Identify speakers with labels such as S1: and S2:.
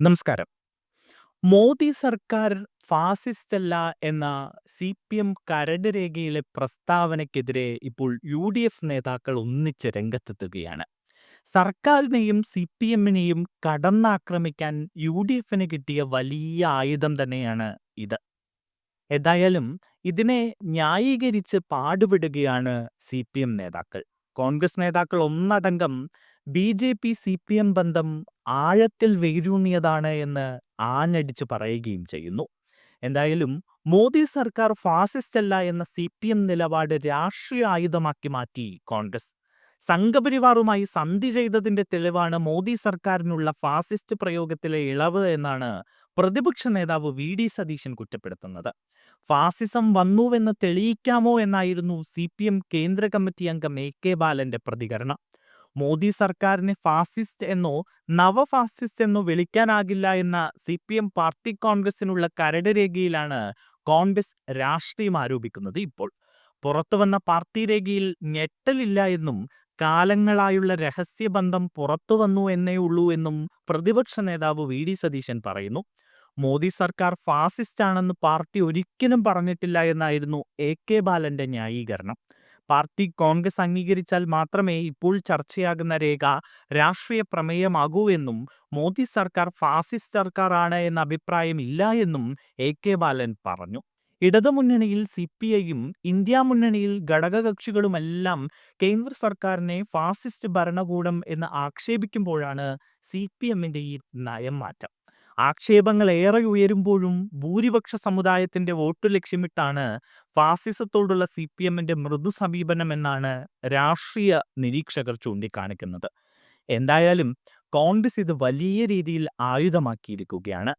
S1: നമസ്കാരം. മോദി സർക്കാർ ഫാസിസ്റ്റ് അല്ല എന്ന സി പി എം കരട് രേഖയിലെ പ്രസ്താവനയ്ക്കെതിരെ ഇപ്പോൾ യു ഡി എഫ് നേതാക്കൾ ഒന്നിച്ച് രംഗത്തെത്തുകയാണ്. സർക്കാരിനെയും സി പി എമ്മിനെയും കടന്നാക്രമിക്കാൻ യു ഡി എഫിന് കിട്ടിയ വലിയ ആയുധം തന്നെയാണ് ഇത്. ഏതായാലും ഇതിനെ ന്യായീകരിച്ച് പാടുപെടുകയാണ് സി പി എം നേതാക്കൾ. കോൺഗ്രസ് നേതാക്കൾ ഒന്നടങ്കം B J P C P M ബന്ധം ആഴത്തിൽ വേരൂന്നിയതാണ് എന്ന് ആഞ്ഞടിച്ച് പറയുകയും ചെയ്യുന്നു. എന്തായാലും മോദി സർക്കാർ ഫാസിസ്റ്റ് അല്ല എന്ന സി പി എം നിലപാട് രാഷ്ട്രീയ ആയുധമാക്കി മാറ്റി കോൺഗ്രസ്. സംഘപരിവാറുമായി സന്ധി ചെയ്തതിന്റെ തെളിവാണ് മോദി സർക്കാരിനുള്ള ഫാസിസ്റ്റ് പ്രയോഗത്തിലെ ഇളവ് എന്നാണ് പ്രതിപക്ഷ നേതാവ് വി ഡി സതീശൻ കുറ്റപ്പെടുത്തുന്നത്. ഫാസിസം വന്നുവെന്ന് തെളിയിക്കാമോ എന്നായിരുന്നു സി പി എം കേന്ദ്ര കമ്മിറ്റി അംഗം എ കെ ബാലന്റെ പ്രതികരണം. മോദി സർക്കാരിനെ ഫാസിസ്റ്റ് എന്നോ നവ ഫാസിസ്റ്റ് എന്നോ വിളിക്കാനാകില്ല എന്ന സി പി എം പാർട്ടി കോൺഗ്രസിനുള്ള കരട് രേഖയിലാണ് കോൺഗ്രസ് രാഷ്ട്രീയം ആരോപിക്കുന്നത് ഇപ്പോൾ. പുറത്തുവന്ന പാർട്ടി രേഖയിൽ ഞെട്ടലില്ല എന്നും കാലങ്ങളായുള്ള രഹസ്യബന്ധം പുറത്തുവന്നു എന്നേ ഉള്ളൂ എന്നും പ്രതിപക്ഷ നേതാവ് വി ഡി സതീശൻ പറയുന്നു. മോദി സർക്കാർ ഫാസിസ്റ്റ് ആണെന്ന് പാർട്ടി ഒരിക്കലും പറഞ്ഞിട്ടില്ല എന്നായിരുന്നു എ കെ ബാലന്റെ ന്യായീകരണം. പാർട്ടി കോൺഗ്രസ് അംഗീകരിച്ചാൽ മാത്രമേ ഇപ്പോൾ ചർച്ചയാകുന്ന രേഖ രാഷ്ട്രീയ പ്രമേയമാകൂ എന്നും മോദി സർക്കാർ ഫാസിസ്റ്റ് സർക്കാർ ആണ് എന്ന അഭിപ്രായം ഇല്ല എന്നും എ കെ ബാലൻ പറഞ്ഞു. ഇടതുമുന്നണിയിൽ സി പി ഐയും ഇന്ത്യ മുന്നണിയിൽ ഘടകകക്ഷികളുമെല്ലാം കേന്ദ്ര സർക്കാരിനെ ഫാസിസ്റ്റ് ഭരണകൂടം എന്ന് ആക്ഷേപിക്കുമ്പോഴാണ് സി പി എമ്മിന്റെ ഈ നയം മാറ്റം. ആക്ഷേപങ്ങൾ ഏറെ ഉയരുമ്പോഴും ഭൂരിപക്ഷ സമുദായത്തിന്റെ വോട്ട് ലക്ഷ്യമിട്ടാണ് ഫാസിസത്തോടുള്ള സി പി എമ്മിന്റെ മൃദു സമീപനം എന്നാണ് രാഷ്ട്രീയ നിരീക്ഷകർ ചൂണ്ടിക്കാണിക്കുന്നത്. എന്തായാലും കോൺഗ്രസ് ഇത് വലിയ രീതിയിൽ ആയുധമാക്കിയിരിക്കുകയാണ്.